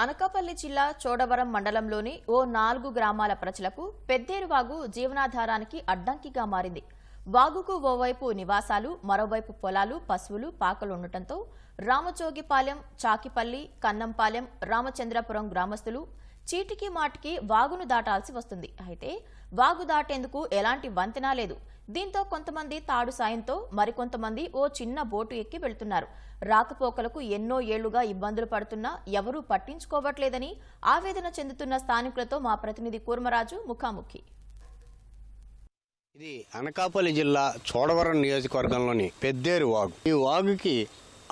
అనకాపల్లి జిల్లా చోడవరం మండలంలోని ఓ నాలుగు గ్రామాల ప్రజలకు పెద్దేరు వాగు జీవనాధారానికి అడ్డంకిగా మారింది. వాగుకు ఓవైపు నివాసాలు మరోవైపు పొలాలు పశువులు పాకలు ఉండటంతో రామచోగిపాలెం చాకిపల్లి కన్నంపాలెం రామచంద్రపురం గ్రామస్తులు చీటికి మాటికి వాగును దాటాల్సి వస్తుంది. అయితే వాగు దాటేందుకు ఎలాంటి వంతెన లేదు. దీంతో కొంతమంది తాడు సాయంతో మరికొంతమంది ఓ చిన్న బోటు ఎక్కి వెళ్తున్నారు. రాకపోకలకు ఎన్నో ఏళ్ళుగా ఇబ్బందులు పడుతున్నా ఎవరూ పట్టించుకోవట్లేదని ఆవేదన చెందుతున్న స్థానికులతో మా ప్రతినిధి కూర్మరాజు ముఖాముఖి. ఇది అనకాపల్లి జిల్లా చోడవరం నియోజకవర్గంలోని పెద్దేరు వాగు. ఈ వాగుకి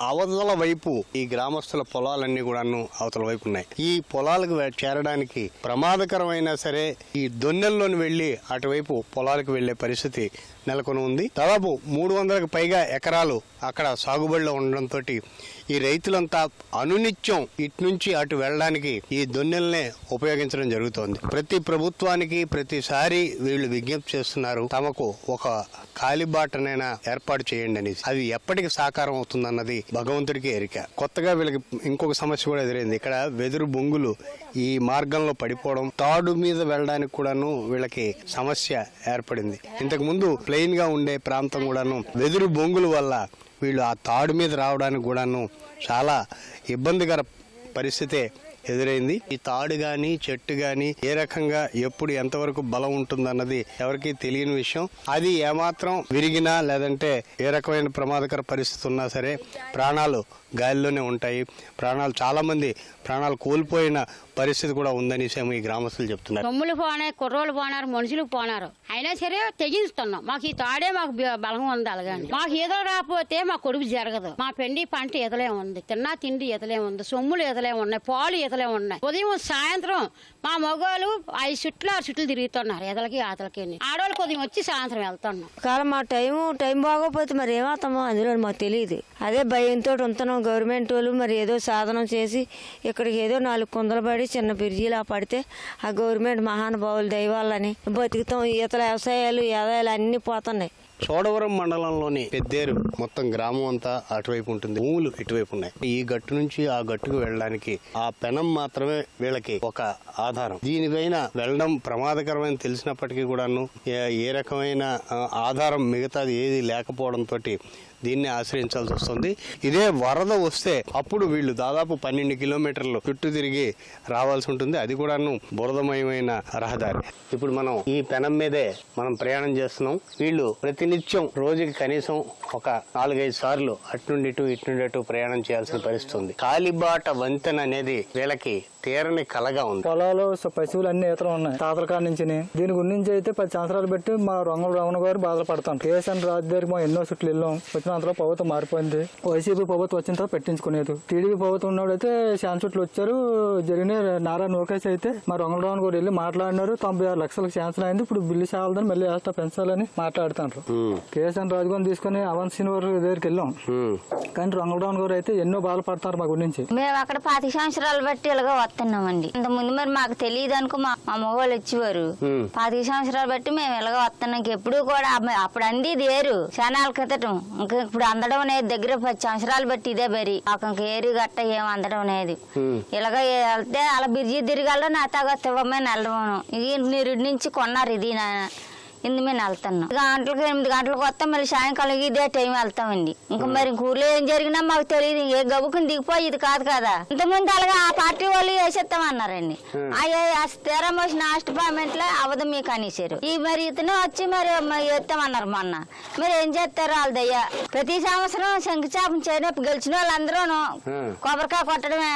అవతల వైపు ఈ గ్రామస్తుల పొలాలన్నీ కూడాను అవతల వైపు ఉన్నాయి. ఈ పొలాలకు చేరడానికి ప్రమాదకరమైనా సరే ఈ దొన్నెల్లోని వెళ్ళి అటువైపు పొలాలకు వెళ్ళే పరిస్థితి నెలకొని ఉంది. దాదాపు మూడు వందలకు పైగా ఎకరాలు అక్కడ సాగుబడిలో ఉండడంతో ఈ రైతులంతా అనునిత్యం ఇటు నుంచి అటు వెళ్ళడానికి ఈ దొన్నెల్నే ఉపయోగించడం జరుగుతోంది. ప్రతి ప్రభుత్వానికి ప్రతిసారి వీళ్ళు విజ్ఞప్తి చేస్తున్నారు తమకు ఒక కాలిబాటనైనా ఏర్పాటు చేయండి అని అది ఎప్పటికి సాకారం అవుతుందన్నది భగవంతుడికి ఎరిక. కొత్తగా వీళ్ళకి ఇంకొక సమస్య కూడా ఎదురైంది. ఇక్కడ వెదురు బొంగులు ఈ మార్గంలో పడిపోవడం తాడు మీద వెళ్ళడానికి కూడాను వీళ్ళకి సమస్య ఏర్పడింది. ఇంతకు ముందు ప్లెయిన్గా ఉండే ప్రాంతం కూడాను వెదురు బొంగుల వల్ల వీళ్ళు ఆ తాడు మీద రావడానికి కూడాను చాలా ఇబ్బందికర పరిస్థితే ఎదురైంది. ఈ తాడు గాని చెట్టు గాని ఏ రకంగా ఎప్పుడు ఎంతవరకు బలం ఉంటుందన్నది ఎవరికీ తెలియని విషయం. అది ఏమాత్రం విరిగినా లేదంటే ఏ రకమైన ప్రమాదకర పరిస్థితి ఉన్నా సరే ప్రాణాలు గాలిలోనే ఉంటాయి. ప్రాణాలు చాలా మంది ప్రాణాలు కోల్పోయిన పరిస్థితి కూడా ఉందని ఈ గ్రామస్తులు చెప్తున్నారు. సొమ్ములు పోనాయి కుర్రోలు పోనారు మనుషులు పోనారు. అయినా సరే తెగిస్తున్నాం మాకు ఈ తాడే మాకు బలం ఉంది అలాగని మాకు ఏదో రాకపోతే మా కొడుకు జరగదు. మా పెండి పంట ఈతలే ఉంది. తిన్నా తిండి ఈతలే ఉంది. సొమ్ములు ఎదలే ఉన్నాయి. పాలు ఈతలే ఉన్నాయి. ఉదయం సాయంత్రం మా మగవాళ్ళు ఐదు చుట్లు ఆరు చుట్లు తిరుగుతున్నారు ఎదలకి ఆతలకి ఆడవాళ్ళు కొద్దిగా వచ్చి సాయంత్రం వెళ్తున్నాం కాలం మా టైం టైం బాగోపోతే మరి ఏమవుతామో అందులో మాకు తెలియదు అదే భయంతో ఉంటున్నాం గవర్నమెంట్ వాళ్ళు మరి ఏదో సాధనం చేసి ఇక్కడికి ఏదో నాలుగు కుందలు పడి చిన్న బిర్జీలా పడితే ఆ గవర్నమెంట్ మహానుభావులు దైవాలని బతుకుతాం. ఈతల వ్యవసాయాలు ఏదాయాలు అన్నీ పోతున్నాయి. చోడవరం మండలంలోని పెద్దేరు మొత్తం గ్రామం అంతా అటువైపు ఉంటుంది. భూములు ఇటువైపు ఉన్నాయి. ఈ గట్టు నుంచి ఆ గట్టుకు వెళ్ళడానికి ఆ పెనం మాత్రమే వీళ్ళకి ఒక ఆధారం. దీనిపైన వెళ్ళడం ప్రమాదకరమైన తెలిసినప్పటికీ కూడాను ఏ- ఏ రకమైన ఆధారం మిగతాది ఏది లేకపోవడంతో దీన్ని ఆశ్రయించాల్సి వస్తుంది. ఇదే వరద వస్తే అప్పుడు వీళ్ళు దాదాపు పన్నెండు కిలోమీటర్లు చుట్టూ తిరిగి రావాల్సి ఉంటుంది. అది కూడాను బురదమయమైన రహదారి. ఇప్పుడు మనం ఈ పెనం మీదే మనం ప్రయాణం చేస్తున్నాం. వీళ్ళు ప్రతినిత్యం రోజుకి కనీసం ఒక నాలుగైదు సార్లు అటునుండి ఇటు ఇటునుండి అటు ప్రయాణం చేయాల్సిన పరిస్థితి ఉంది. కాలిబాట వంతెన అనేది వీళ్ళకి తీరని కలగా ఉంది. పొలాలు పశువులు అన్ని ఇతర ఉన్నాయి. తాతల కాడ నుంచి దీని గురించి అయితే పది సంవత్సరాలు పెట్టి మా రంగుల రమణ గారు బాధపడతాం కేసీఆర్ రాజు మా ఎన్నో చుట్లు వెళ్ళాం. వచ్చిన అంతలో ప్రభుత్వం మారిపోయింది. వైసీపీ ప్రభుత్వం వచ్చిన తర్వాత పెట్టించుకునేది. టీడీపీ ప్రభుత్వం ఉన్నప్పుడైతే శాన్ చుట్లు వచ్చారు. జరిగిన నారా లోకేష్ అయితే మా రంగం రమణ గారు వెళ్ళి మాట్లాడినారు. తొంభై ఆరు లక్షలకు శాంక్షన్ అయింది. ఇప్పుడు బిల్లు చాలదని మళ్ళీ వేస్తా పెంచాలని మాట్లాడుతున్నారు. కేసీఆర్ రాజు గారిని తీసుకుని అవన్ శ్రీనివాస్ దగ్గరికి వెళ్ళాం. కానీ రంగడౌన్ గారు అయితే ఎన్నో బాధలు పడతారు మా గురించి మేము అక్కడ పాతి సంవత్సరాలు బట్టి ఇలాగ వస్తున్నామండి. ఇంత ముందు మరి మాకు తెలియదు అనుకో మా మగవాళ్ళు వచ్చేవారు. పాతి సంవత్సరాలు బట్టి మేము ఇలాగ వస్తున్నాం. ఎప్పుడు కూడా అప్పుడు అంది దేరు శానాల క్రితటం. ఇంకా ఇప్పుడు అందడం అనేది దగ్గర పది సంవత్సరాలు బట్టి ఇదే బరి. మాకు ఇంక ఏరు గట్ట ఏం అందడం అనేది. ఇలాగ వెళ్తే అలా బిర్జీ తిరగాలో నా తాగా తివ్వమే నెలవను ఇది నిరుడి నుంచి కొన్నారు ఇది నా ఇందు మేము వెళ్తున్నాం గంటలకు ఎనిమిది గంటలకు వస్తాం మళ్ళీ సాయంకాలం ఇదే టైం వెళ్తామండి. ఇంకా మరి ఇంక ఊర్లో ఏం జరిగినా మాకు తెలియదు. ఏ గబుకుని దిగిపోయి ఇది కాదు కదా. ఇంతకుముందు అలాగా ఆ పార్టీ వాళ్ళు వేసేస్తామన్నారండి. ఆ స్థిర మోసిన లాస్ట్ పేమెంట్లో అవదు మీకు అనేసారు. ఈ మరి ఇతను వచ్చి మరి వేస్తామన్నారు మొన్న. మరి ఏం చేస్తారు వాళ్ళదయ్యా? ప్రతి సంవత్సరం శంకుచాపం చేరినప్పుడు గెలిచిన వాళ్ళందరూ కొబ్బరికాయ కొట్టడమే.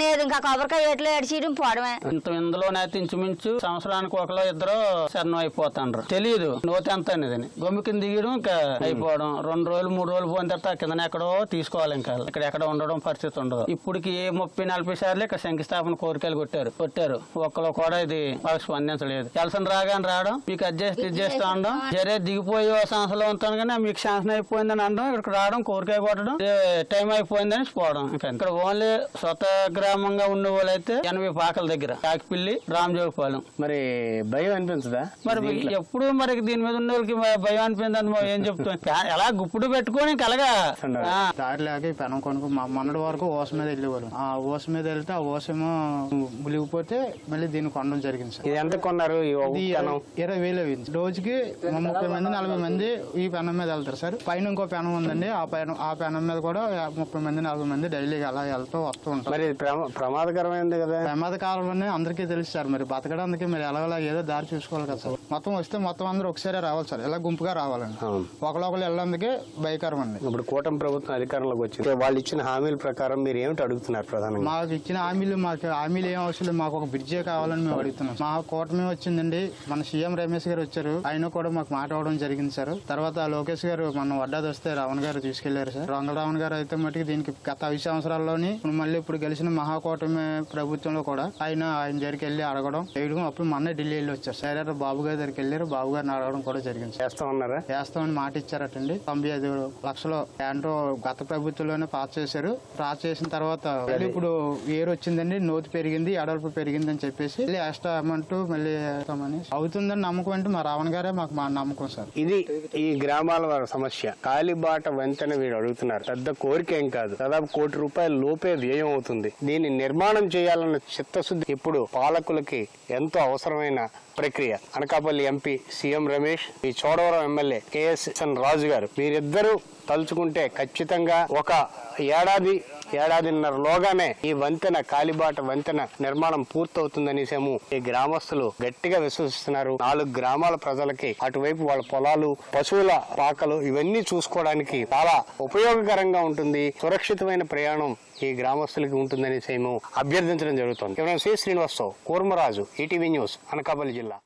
లేదు ఇంకా కొబ్బరికాయ ఎట్లు ఏడిచడం పోవడమే. ఇంత ఇందులోనైతే ఇంచుమించు సంవత్సరానికి ఒకలో ఇద్దరు శరణం అయిపోతాండ్రు. తెలియదు నోతి ఎంత అనేది గొమ్మి కింద దిగడం ఇంకా అయిపోవడం. రెండు రోజులు మూడు రోజులు పోయిన తర్వాత కింద ఎక్కడో తీసుకోవాలి ఇంకా. ఇక్కడ ఎక్కడ ఉండడం పరిస్థితి ఉండదు. ఇప్పటికి ముప్పై నలభై సార్లు ఇక్కడ శంకుస్థాపన కోరికలు కొట్టారు. కొట్టారు. ఒక్కరు కూడా ఇది వాళ్ళకి స్పందించలేదు. ఎలసన్ రాగానే రావడం మీకు అడ్జస్ట్ ఇది చేస్తూ ఉండడం సరే దిగిపోయి సంవత్సరంలో ఉంటాను కానీ మీకు శాంక్షన్ అయిపోయిందని అనడం ఇక్కడికి రావడం కోరికాయ కొట్టడం ఏ టైం అయిపోయిందని పోవడం ఇంకా. ఇక్కడ ఓన్లీ స్వత గ్రామంగా ఉండే వాళ్ళైతే ఎనభై పాకల దగ్గర. కాకిపిల్లి రామజోగపాలెం. మరి భయం అనిపించదా? మరి అప్పుడు మరి దీని మీద ఉన్న వాళ్ళకి భయం అనిపోయిందని ఏం చెప్తాం ఎలా గుప్పుడు పెట్టుకొని ఇంక అలాగా ఆ, దారి లేక ఈ పెనం కొనుక్కు మా మొన్నటి వరకు ఓస మీద వెళ్ళేవారు ఆ ఓస మీద వెళ్తే ఆ ఓసేమో ములిగిపోతే మళ్ళీ దీన్ని కొనడం జరిగింది సార్. ఇది ఎంత కొన్నారు? ఇరవై వేలు అయింది. రోజుకి ముప్పై మంది నలభై మంది ఈ పెనం మీద వెళ్తారు సార్. పైన ఇంకో పెనం ఉందండి. ఆ పెనం ఆ పెనం మీద కూడా ముప్పై మంది నలభై మంది డైలీ అలా వెళ్తూ వస్తూ ఉంటారు. మరి ఇది ప్రమా- ప్రమాదకరమైనది కదా? ప్రమాద కాలంలోనే అందరికీ తెలుసు సార్. మరి బతకడానికి మరి ఎలాగలా ఏదో దారి చూసుకోవాలి కదా సార్. మొత్తం వస్తే మొత్తం అందరూ ఒకసారి రావాలి సార్. ఇలా గుంపుగా రావాలండి. ఒకళ్ళొకళ్ళు వెళ్ళేందుకే భయకరం అండి. ఇప్పుడు కూటమి ప్రభుత్వం అధికారంలోకి వచ్చింది. వాళ్ళు ఇచ్చిన హామీల ప్రకారం మీరు ఏమిటి అడుగుతున్నారు ప్రధానంగా? మాకు ఇచ్చిన హామీలు మాకు హామీలు ఏం అవసరం మాకు ఒక బ్రిడ్జే కావాలని మేము అడుగుతున్నాం. మా కూటమి వచ్చిందండి. మన సీఎం రమేష్ గారు వచ్చారు. ఆయన కూడా మాకు మాట అవ్వడం జరిగింది సార్. తర్వాత లోకేష్ గారు మన వడ్డాది వస్తే రావణ్ గారు తీసుకెళ్ళారు సార్. రావణ్ గారు అయితే మటుకు దీనికి గత ఐదు సంవత్సరాల్లోని మళ్ళీ ఇప్పుడు గెలిచిన మహాకూటమి ప్రభుత్వంలో కూడా ఆయన ఆయన దగ్గరికి వెళ్ళి అడగడం చేయడం అప్పుడు మొన్న ఢిల్లీ వెళ్ళి వచ్చారు. సరే బాబు గారి దగ్గరికి వెళ్ళారు. బాబు గారిని అడగడం కూడా జరిగింది. చేస్తా ఉన్నారా వేస్తామని మాట ఇచ్చారటండి. తొంభై ఐదు లక్షలు ఏంటో గత ప్రభుత్వంలోనే పాస్ చేశారు. పాస్ చేసిన తర్వాత ఇప్పుడు ఏరు వచ్చిందండి నోతి పెరిగింది ఎడల్పు పెరిగింది అని చెప్పేసి మళ్ళీ ఎక్స్ట్రా అమౌంట్ మళ్ళీ వేస్తామని అవుతుందని నమ్మకం అంటే మా రావణ్ గారే మాకు మా నమ్మకం సార్. ఇది ఈ గ్రామాల వారి సమస్య. కాలిబాట వెంటనే వీడు అడుగుతున్నారు. పెద్ద కోరిక ఏం కాదు. దాదాపు కోటి రూపాయల లోపే వ్యయం అవుతుంది. దీన్ని నిర్మాణం చేయాలన్న చిత్తశుద్ధి ఇప్పుడు పాలకులకి ఎంతో అవసరమైన ప్రక్రియ. అనకాపల్లి ఎంపీ సీఎం రమేష్ ఈ చోడవరం ఎమ్మెల్యే కేఎస్ఎన్ రాజు గారు. మీరిద్దరూ తలుచుకుంటే ఖచ్చితంగా ఒక ఏడాది ఏడాదిన్నరలోగానే ఈ వంతెన కాలిబాట వంతెన నిర్మాణం పూర్తవుతుందనేసేమో ఈ గ్రామస్తులు గట్టిగా విశ్వసిస్తున్నారు. నాలుగు గ్రామాల ప్రజలకి అటువైపు వాళ్ళ పొలాలు పశువుల పాకలు ఇవన్నీ చూసుకోవడానికి చాలా ఉపయోగకరంగా ఉంటుంది. సురక్షితమైన ప్రయాణం ఈ గ్రామస్తులకి ఉంటుందనేసేమో అభ్యర్థించడం జరుగుతుంది. కేవలం శ్రీ శ్రీనివాసరావు కూర్మరాజు ఈటీవీ న్యూస్ అనకాపల్లి జిల్లా.